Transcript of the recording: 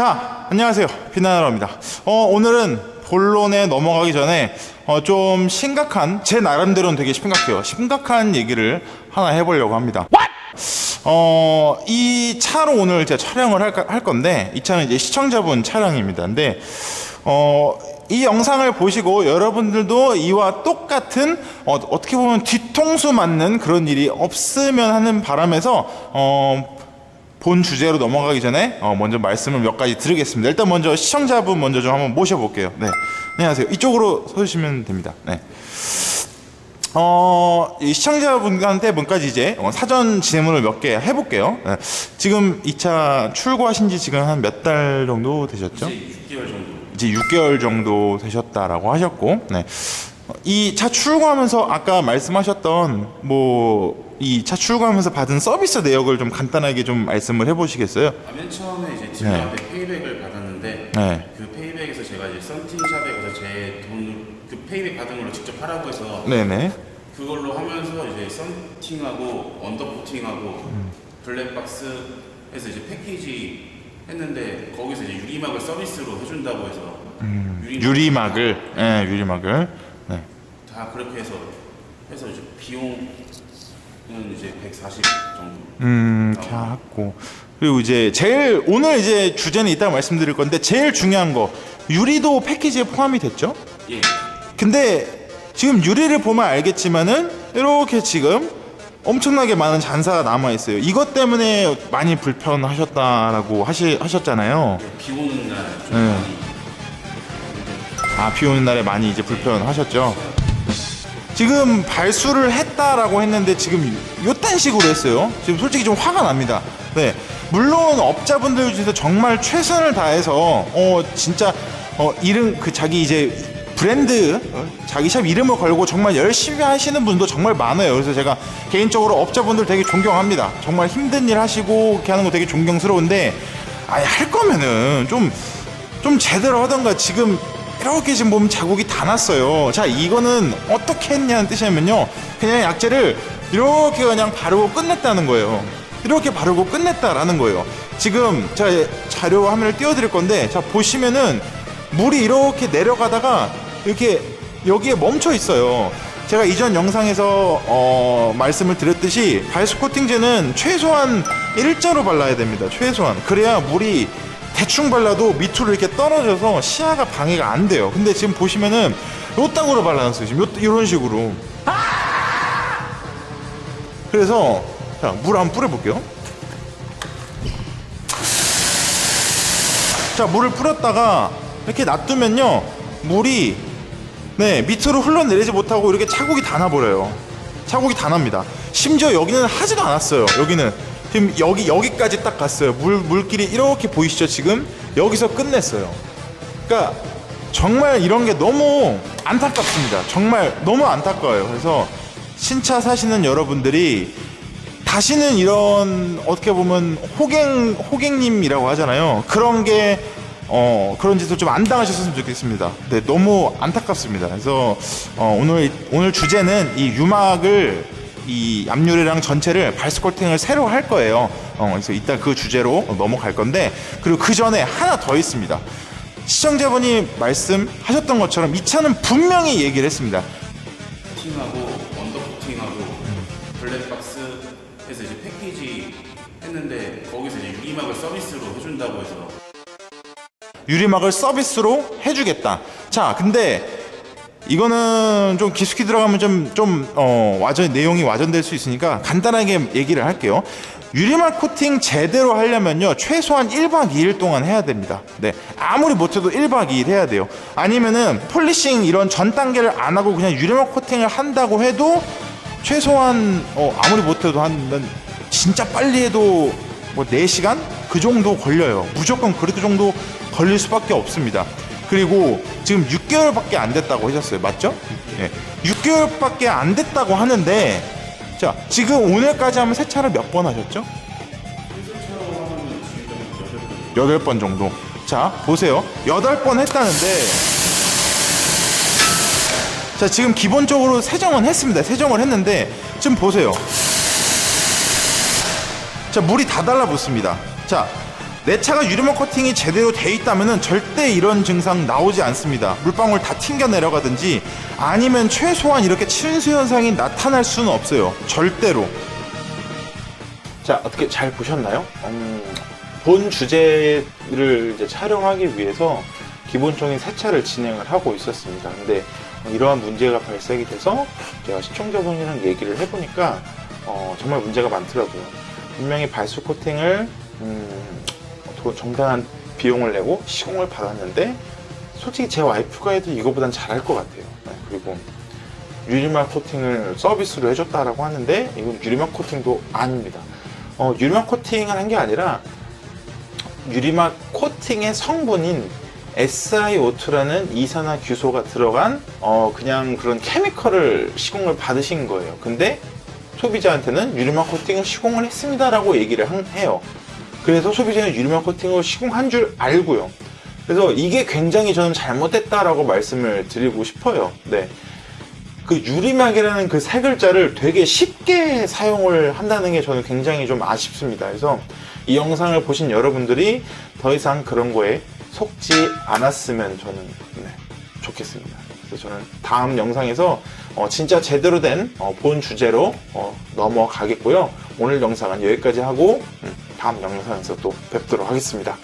자, 안녕하세요. 비나나로입니다. 어, 오늘은 본론에 넘어가기 전에 어, 좀 심각한, 제 나름대로는 되게 심각해요. 심각한 얘기를 하나 해보려고 합니다. 어, 이 차로 오늘 제가 촬영을 할, 할 건데, 이 차는 이제 시청자분 차량입니다. 근데, 어, 이 영상을 보시고 여러분들도 이와 똑같은 어, 어떻게 보면 뒤통수 맞는 그런 일이 없으면 하는 바람에서 어, 본 주제로 넘어가기 전에 어, 먼저 말씀을 몇 가지 드리겠습니다. 일단 먼저 시청자분 먼저 좀 한번 모셔볼게요. 네, 안녕하세요. 이쪽으로 서주시면 됩니다. 네. 어, 이 시청자분한테 문까지 이제 어, 사전 질문을 몇 개 해볼게요. 네. 지금 이 차 출고하신 지 지금 한 몇 달 정도 되셨죠? 이제 6개월 정도. 이제 6개월 정도 되셨다라고 하셨고, 네. 이 차 출고하면서 아까 말씀하셨던 뭐 이 차 출고하면서 받은 서비스 내역을 좀 간단하게 좀 말씀을 해보시겠어요? 아, 맨 처음에 이제 딜러한테 페이백을 받았는데 네. 그 페이백에서 제가 이제 썬팅샵에 가서 제 돈을 그 페이백 받은 걸로 직접 하라고 해서 네네. 그걸로 하면서 이제 썬팅하고 언더코팅하고 블랙박스에서 이제 패키지 했는데 거기서 이제 유리막을 서비스로 해준다고 해서 유리막 유리막을, 예, 유리막을. 네. 다 그렇게 해서 해서 이제 비용 은 이제 140 정도. 음, jas고 그리고 이제 제일 오늘 이제 주제는 이따가 말씀드릴 건데 제일 중요한 거 유리도 패키지에 포함이 됐죠? 예. 근데 지금 유리를 보면 알겠지만은 이렇게 지금 엄청나게 많은 잔사가 남아 있어요. 이것 때문에 많이 불편하셨다라고 하시 하셨잖아요. 비 오는 날 좀 네. 많이 아, 비 오는 날에 많이 이제 불편하셨죠. 지금 발수를 했다라고 했는데 지금 요딴 식으로 했어요. 지금 솔직히 좀 화가 납니다. 네. 물론 업자분들 중에서 정말 최선을 다해서 어 진짜 어 이름 그 자기 이제 브랜드 어, 자기 샵 이름을 걸고 정말 열심히 하시는 분도 정말 많아요. 그래서 제가 개인적으로 업자분들 되게 존경합니다. 정말 힘든 일 하시고 이렇게 하는 거 되게 존경스러운데 아예 할 거면은 좀좀 제대로 하던가 지금 이렇게 지금 보면 자국이 다 났어요. 자, 이거는 어떻게 했냐는 뜻이냐면요. 그냥 약재를 이렇게 그냥 바르고 끝냈다는 거예요. 이렇게 바르고 끝냈다라는 거예요. 지금 제가 자료 화면을 띄워드릴 건데, 자, 보시면은 물이 이렇게 내려가다가 이렇게 여기에 멈춰 있어요. 제가 이전 영상에서 어, 말씀을 드렸듯이 발수 코팅제는 최소한 일자로 발라야 됩니다. 최소한. 그래야 물이 대충 발라도 밑으로 이렇게 떨어져서 시야가 방해가 안 돼요. 근데 지금 보시면은 요 땅으로 발라놨어요. 지금 요, 이런 식으로. 그래서 자, 물 한번 뿌려볼게요. 자, 물을 뿌렸다가 이렇게 놔두면요. 물이 네, 밑으로 흘러내리지 못하고 이렇게 차곡이 다 나버려요. 차곡이 다 납니다. 심지어 여기는 하지도 않았어요. 여기는 지금 여기 여기까지 딱 갔어요. 물 물길이 이렇게 보이시죠? 지금 여기서 끝냈어요. 그러니까 정말 이런 게 너무 안타깝습니다. 정말 너무 안타까워요. 그래서 신차 사시는 여러분들이 다시는 이런 어떻게 보면 호갱 호갱님이라고 하잖아요. 그런 게 어, 그런 짓을 좀 안 당하셨으면 좋겠습니다. 네, 너무 안타깝습니다. 그래서 어, 오늘 오늘 주제는 이 유막을 이 앞유리랑 전체를 발스 코팅을 새로 할 거예요. 어, 그래서 이따 그 주제로 넘어갈 건데 그리고 그 전에 하나 더 있습니다. 시청자분이 말씀하셨던 것처럼 이 차는 분명히 얘기를 했습니다. 코팅하고 언더코팅하고 블랙박스에서 이제 패키지 했는데 거기서 이제 유리막을 서비스로 해준다고 해서 유리막을 서비스로 해주겠다. 자, 근데 이거는 좀 깊숙이 들어가면 좀, 좀, 어, 와전, 내용이 와전될 수 있으니까 간단하게 얘기를 할게요. 유리막 코팅 제대로 하려면요, 최소한 1박 2일 동안 해야 됩니다. 네. 아무리 못해도 1박 2일 해야 돼요. 아니면은 폴리싱 이런 전 단계를 안 하고 그냥 유리막 코팅을 한다고 해도 최소한, 어, 아무리 못해도 한, 진짜 빨리 해도 뭐 4시간? 그 정도 걸려요. 무조건 그 정도 걸릴 수밖에 없습니다. 그리고 지금 6개월밖에 안 됐다고 하셨어요. 맞죠? 예. 6개월밖에 안 됐다고 하는데 자, 지금 오늘까지 하면 세차를 몇 번 하셨죠? 8번 정도. 자, 보세요. 8번 했다는데 자, 지금 기본적으로 세정은 했습니다. 세정을 했는데 지금 보세요. 자, 물이 다 달라붙습니다. 자, 내 차가 유리막 코팅이 제대로 돼 있다면 절대 이런 증상 나오지 않습니다. 물방울 다 튕겨 내려가든지 아니면 최소한 이렇게 친수 현상이 나타날 수는 없어요. 절대로. 자, 어떻게 잘 보셨나요? 음, 본 주제를 이제 촬영하기 위해서 기본적인 세차를 진행을 하고 있었습니다. 근데 이러한 문제가 발생이 돼서 제가 시청자분이랑 얘기를 해보니까 어, 정말 문제가 많더라고요. 분명히 발수 코팅을 음, 도- 정당한 비용을 내고 시공을 받았는데 솔직히 제 와이프가 해도 이거보단 잘할 것 같아요. 네, 그리고 유리막 코팅을 서비스로 해줬다라고 하는데 이건 유리막 코팅도 아닙니다. 어, 유리막 코팅을 한 게 아니라 유리막 코팅의 성분인 SiO2라는 이산화규소가 들어간 어, 그냥 그런 케미컬을 시공을 받으신 거예요. 근데 소비자한테는 유리막 코팅을 시공을 했습니다라고 얘기를 한- 해요. 그래서 소비자는 유리막 코팅을 시공한 줄 알고요. 그래서 이게 굉장히 저는 잘못됐다라고 말씀을 드리고 싶어요. 네. 그 유리막이라는 그 세 글자를 되게 쉽게 사용을 한다는 게 저는 굉장히 좀 아쉽습니다. 그래서 이 영상을 보신 여러분들이 더 이상 그런 거에 속지 않았으면 저는 네, 좋겠습니다. 그래서 저는 다음 영상에서 어, 진짜 제대로 된 어, 본 주제로 어, 넘어가겠고요. 오늘 영상은 여기까지 하고 음, 다음 영상에서 또 뵙도록 하겠습니다.